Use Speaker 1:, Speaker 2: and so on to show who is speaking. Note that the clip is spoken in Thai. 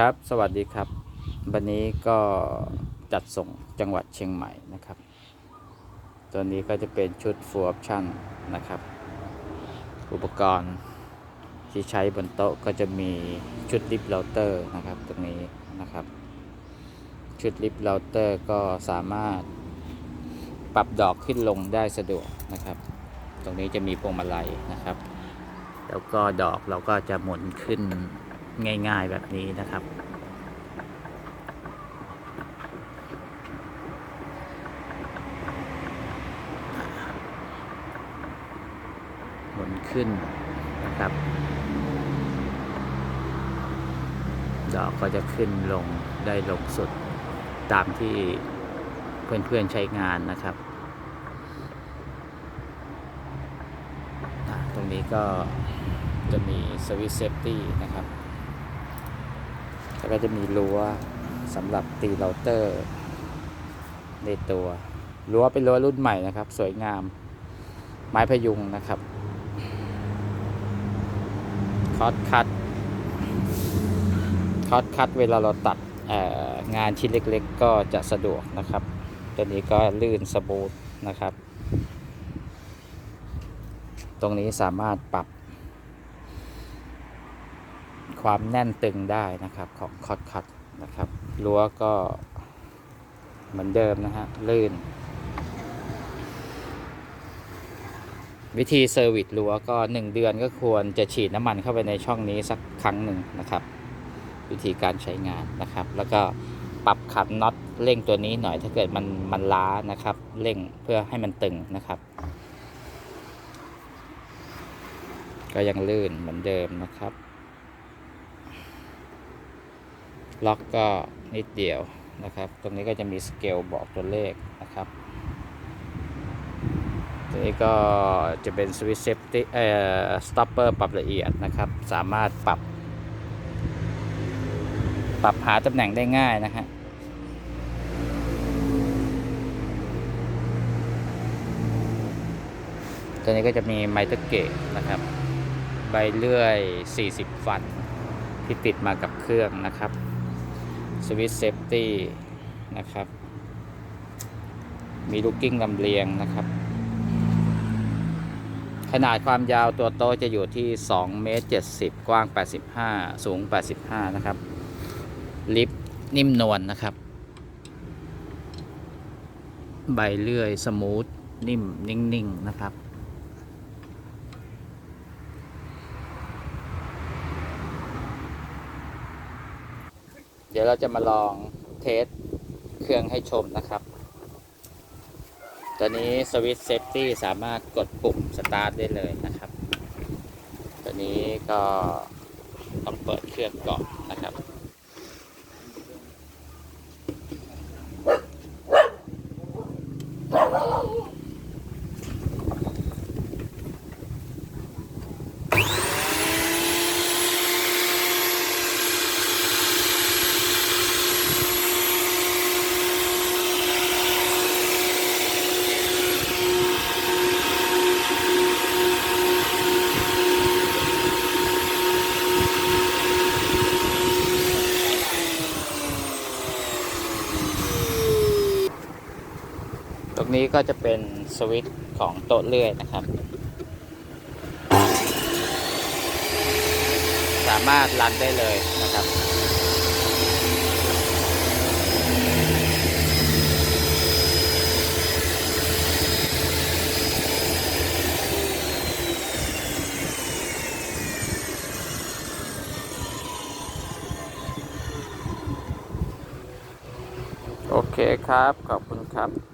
Speaker 1: ครับ สวัสดีครับ วันนี้ก็จัดส่งจังหวัดเชียงใหม่นะครับ ตัวนี้ก็จะเป็นชุด full option นะครับ อุปกรณ์ที่ใช้บนโต๊ะก็จะมีชุดลิฟต์เราเตอร์นะครับตรงนี้นะครับ ชุดลิฟต์เราเตอร์ก็สามารถปรับดอกขึ้นลงได้สะดวกนะครับ ตรงนี้จะมีพวงมาลัยนะครับ แล้วก็ดอกเราก็จะหมุนขึ้น ง่ายๆแบบนี้นะครับ หมุนขึ้นนะครับ ดอกก็จะขึ้นลงได้ลงสุดตามที่เพื่อนๆใช้งานนะครับ ตรงนี้ก็จะมีสวิตเซฟตี้นะครับ แล้วก็จะมีรั้วสำหรับตีเราเตอร์ในตัวรั้วเป็นรั้วรุ่นใหม่นะครับ สวยงาม ไม้พยุงนะครับ คอสคัตคอสคัตเวลาเราตัดงานชิ้นเล็กๆ ก็จะสะดวกนะครับ ตัวนี้ก็ลื่นสมูทนะครับ ตรงนี้สามารถปรับ ความแน่นตึงได้นะครับของคอสคัตนะครับรั้วก็เหมือนเดิมนะฮะลื่น วิธีเซอร์วิสรั้วก็ 1 เดือนก็ควรจะฉีดน้ำมันเข้าไปในช่องนี้สักครั้งหนึ่งนะครับ วิธีการใช้งานนะครับ แล้วก็ปรับขันน็อตเร่งตัวนี้หน่อยถ้าเกิดมันมันล้านะครับเร่งเพื่อให้มันตึงนะครับ ก็ยังลื่นเหมือนเดิมนะครับ ล็อกก็นิดเดียวนะครับ ตรงนี้ก็จะมีสเกลบอกตัวเลขนะครับตัวนี้ก็จะเป็นสวิตช์เซฟตี้เอ่อสต็อปเปอร์ปรับละเอียดนะครับ สามารถปรับ ปรับหาตำแหน่งได้ง่ายนะฮะตัวนี้ก็จะมีไมเตอร์เกตนะครับ ใบเลื่อย 40 ฟันที่ติดมากับเครื่องนะครับ สวิตเซฟตี้นะครับ มีลูกกิ้งลำเลียงนะครับ ขนาดความยาวตัวโต๊ะจะอยู่ที่2เมตร70 กว้าง 85 สูง 85 นะครับ ลิฟต์นิ่มนวลนนะครับ ใบเลื่อย สมูท นิ่ม นิ่ง ๆ นะครับ เดี๋ยวเราจะมาลองเทสเครื่องให้ชมนะครับ ตอนนี้สวิตช์เซฟตี้สามารถกดปุ่มสตาร์ทได้เลยนะครับ ตอนนี้ก็ต้องเปิดเครื่องก่อนนะครับ รงนี้ก็จะเป็นสวิตช์ของโต๊ะเลื่อยนะครับ สามารถรันได้เลยนะครับ โอเคครับ ขอบคุณครับ